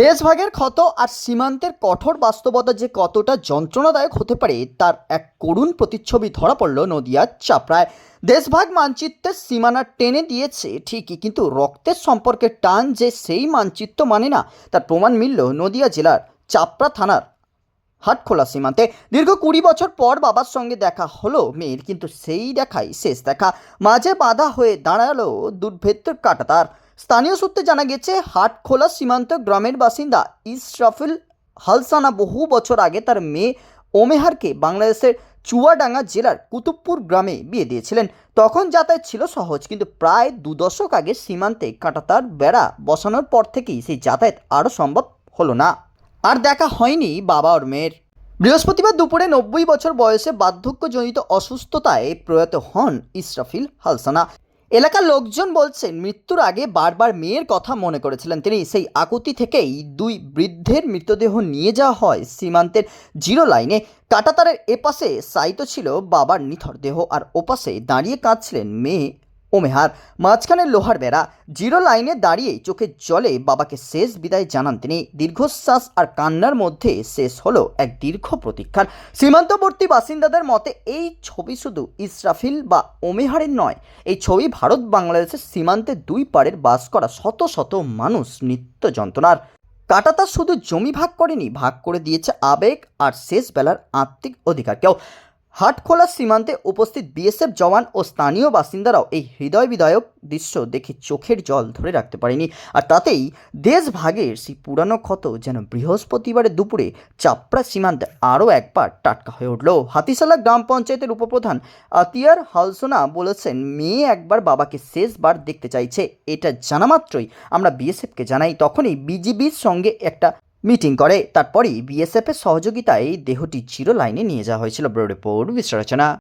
দেশভাগের ক্ষত আর সীমান্তের কঠোর বাস্তবতা যে কতটা যন্ত্রণাদায়ক হতে পারে, তার এক করুণ প্রতিচ্ছবি ধরা পড়ল নদিয়ার চাপড়ায়। দেশভাগ মানচিত্রের সীমানা টেনে দিয়েছে ঠিকই, কিন্তু রক্তের সম্পর্কে টান যে সেই মানচিত্র মানে না, তার প্রমাণ মিলল নদিয়া জেলার চাপড়া থানার হাটখোলা সীমান্তে। দীর্ঘ কুড়ি বছর পর বাবার সঙ্গে দেখা হলো মেয়ের, কিন্তু সেই দেখাই শেষ দেখা। মাঝে বাধা হয়ে দাঁড়াল দুর্ভেদ্যর কাটাতার। স্থানীয় সূত্রে জানা গেছে হাটখোলা সীমান্ত গ্রামের বাসিন্দা ইসরাফিল হালসানা বহু বছর আগে তার মেয়ে ওমেহারকে বাংলাদেশের চুয়াডাঙ্গা জেলার কুতুবপুর গ্রামে বিয়ে দিয়েছিলেন। তখন যাতায়াত ছিল সহজ, কিন্তু প্রায় দু দশক আগে সীমান্তে কাঁটাতার বেড়া বসানোর পর থেকেই সেই যাতায়াত আরও সম্ভব হলো না। আর দেখা হয়নি বাবা ওর মেয়ের। বৃহস্পতিবার দুপুরে নব্বই বছর বয়সে বার্ধক্যজনিত অসুস্থতায় প্রয়াত হন ইসরাফিল হালসানা। এলাকার লোকজন বলছেন, মৃত্যুর আগে বারবার মেয়ের কথা মনে করেছিলেন তিনি। সেই আকুতি থেকেই দুই বৃদ্ধের মৃতদেহ নিয়ে যাওয়া হয় সীমান্তের জিরো লাইনে। কাটাতারের এপাশে সাইতো ছিল বাবার নিথর দেহ, আর ওপাশে দাঁড়িয়ে কাঁদছিলেন মেয়ে ওমেহার মাঝখানে লোহার বেড়া জিরো লাইনে দাঁড়িয়ে চোখের জলে বাবাকে শেষ বিদায় জানান তিনি। দীর্ঘশ্বাস আর কান্নার মধ্যে শেষ হলো এক দীর্ঘ প্রতীক্ষার। সীমান্তবর্তী বাসিন্দাদের মতে এই ছবি শুধু ইসরাফিল বা ওমেহারের নয়, এই ছবি ভারত বাংলাদেশের সীমান্তে দুই পাড়ের বাস করা শত শত মানুষ নিত্য যন্ত্রণার। কাটাতার শুধু জমি ভাগ করেনি, ভাগ করে দিয়েছে আবেগ আর শেষ বেলার আত্মিক অধিকারকেও। হাটখোলা সীমান্তে উপস্থিত বিএসএফ জওয়ান ও স্থানীয় বাসিন্দারাও এই হৃদয় বিদায়ক দৃশ্য দেখে চোখের জল ধরে রাখতে পারেনি। আর তাতেই দেশভাগের সেই পুরানো ক্ষত যেন বৃহস্পতিবারের দুপুরে চাপড়া সীমান্তে আরও একবার টাটকা হয়ে উঠল। হাতিশালা গ্রাম পঞ্চায়েতের উপপ্রধান আতিয়ার হালসোনা বলেছেন, মেয়ে একবার বাবাকে শেষবার দেখতে চাইছে, এটা জানা মাত্রই। আমরা বিএসএফকে জানাই। তখনই বিজিবির সঙ্গে একটা মিটিং করে। তারপরই বিএসএফের সহযোগিতায় দেহটি চিরলাইনে লাইনে নিয়ে যাওয়া হয়েছিল ব্যুরো রিপোর্ট বিশ্লেষণা